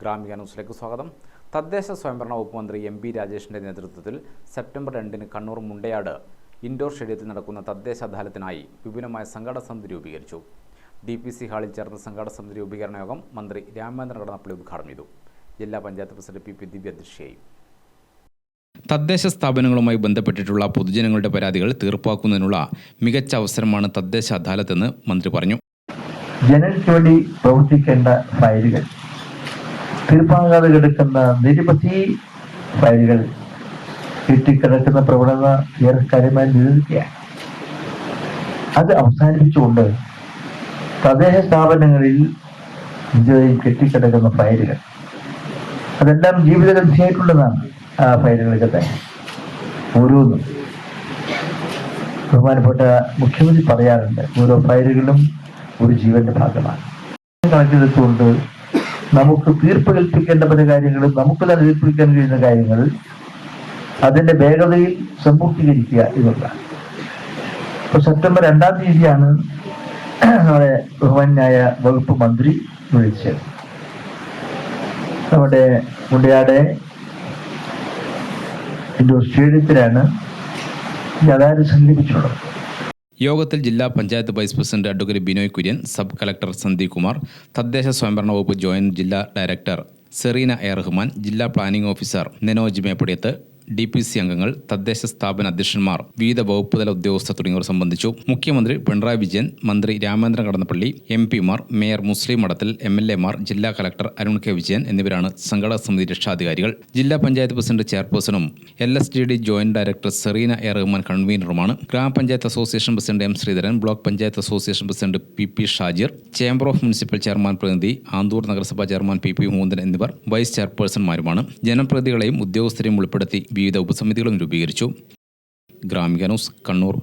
ഗ്രാമിക ന്യൂസിലേക്ക് സ്വാഗതം. തദ്ദേശ സ്വയംഭരണ വകുപ്പ് മന്ത്രി എം പി രാജേഷിന്റെ നേതൃത്വത്തിൽ സെപ്റ്റംബർ രണ്ടിന് കണ്ണൂർ മുണ്ടയാട് ഇൻഡോർ സ്റ്റേഡിയത്തിൽ നടക്കുന്ന തദ്ദേശ അദാലത്തിനായി വിപുലമായ സംഘാടക സമിതി രൂപീകരിച്ചു. ഡി പി സി ഹാളിൽ ചേർന്ന സംഘാടക സമിതി രൂപീകരണ യോഗം മന്ത്രി രാമചന്ദ്രൻ കടന്നപ്പള്ളി ഉദ്ഘാടനം ചെയ്തു. ജില്ലാ panchayat president P P Divya അധ്യക്ഷയായി. തദ്ദേശ സ്ഥാപനങ്ങളുമായി ബന്ധപ്പെട്ടിട്ടുള്ള പൊതുജനങ്ങളുടെ പരാതികൾ തീർപ്പാക്കുന്നതിനുള്ള മികച്ച അവസരമാണ് തദ്ദേശ അദാലത്തെന്ന് മന്ത്രി പറഞ്ഞു. ജനങ്ങൾക്ക് വേണ്ടി പ്രവർത്തിക്കേണ്ട ഫയലുകൾ. തീർപ്പാകാതെ കിടക്കുന്ന നിരവധി ഫയലുകൾ കിട്ടിക്കിടക്കുന്ന പ്രവണത ഏറെ കാര്യമായി നിലനിൽക്കുകയാണ്. അത് അവസാനിപ്പിച്ചുകൊണ്ട് തദ്ദേശ സ്ഥാപനങ്ങളിൽ ഇന്ത്യയിൽ കെട്ടിക്കിടക്കുന്ന ഫയലുകൾ. അതെല്ലാം ജീവിതലബ്ധിയായിട്ടുള്ളതാണ് ആ ഫയലുകളൊക്കെ തന്നെ. ഓരോന്നും. ബഹുമാനപ്പെട്ട മുഖ്യമന്ത്രി പറയാറുണ്ട് ഓരോ ഫയലുകളും ഒരു ജീവന്റെ ഭാഗമാണ്. കണക്കിലെടുത്തുകൊണ്ട് നമുക്ക് തീർപ്പ് കൽപ്പിക്കേണ്ട പല കാര്യങ്ങളും നമുക്ക് തന്നെ തീർപ്പിക്കാൻ കഴിയുന്ന കാര്യങ്ങൾ അതിന്റെ വേഗതയിൽ സമ്പൂർത്തീകരിക്കുക എന്നുള്ളതാണ് ഇപ്പൊ സെപ്റ്റംബർ രണ്ടാം തീയതിയാണ് നമ്മുടെ ബഹുമാന്യായ വകുപ്പ് മന്ത്രി വിളിച്ചത്. നമ്മുടെ മുണ്ടയാടെ ഇൻഡോർ സ്റ്റേഡിയത്തിലാണ് ഈ അതായത് സംഘടിപ്പിച്ചിട്ടുള്ളത്. യോഗത്തിൽ ജില്ലാ panchayat vice president advocate Binoy Kurian sub collector Sandeep Kumar തദ്ദേശ സ്വയംഭരണ വകുപ്പ് ജോയിന്റ് ജില്ലാ ഡയറക്ടർ സെറീന എ റഹ്മാൻ ജില്ലാ planning officer Nenoj Meppadiyath D P C അംഗങ്ങൾ തദ്ദേശ സ്ഥാപന അധ്യക്ഷന്മാർ വിവിധ വകുപ്പുതല ഉദ്യോഗസ്ഥർ തുടങ്ങിയവർ സംബന്ധിച്ചു. മുഖ്യമന്ത്രി പിണറായി വിജയൻ മന്ത്രി രാമേന്ദ്രൻ കടന്നപ്പള്ളി എം പിമാർ mayor Muslih Madathil M L എമാർ ജില്ലാ കലക്ടർ അരുൺ കെ വിജയൻ എന്നിവരാണ് സംഘടക സമിതി രക്ഷാധികാരികൾ. ജില്ലാ panchayat president ചെയർപേഴ്സണും L S D D joint director Sereena A Rahman കൺവീനറുമാണ്. ഗ്രാമപഞ്ചായത്ത് association president M Sreedharan block panchayat association president P P Shajir chamber of municipal chairman പ്രതിനിധി ആന്തൂർ നഗരസഭാ chairman P P മൂന്തൻ എന്നിവർ വൈസ് ചെയർപേഴ്സൺമാരുമാണ്. ജനപ്രതിനിധികളെയും ഉദ്യോഗസ്ഥരെയും ഉൾപ്പെടുത്തി വിവിധ ഉപസമിതികളും രൂപീകരിച്ചു. ഗ്രാമിക ന്യൂസ് കണ്ണൂർ.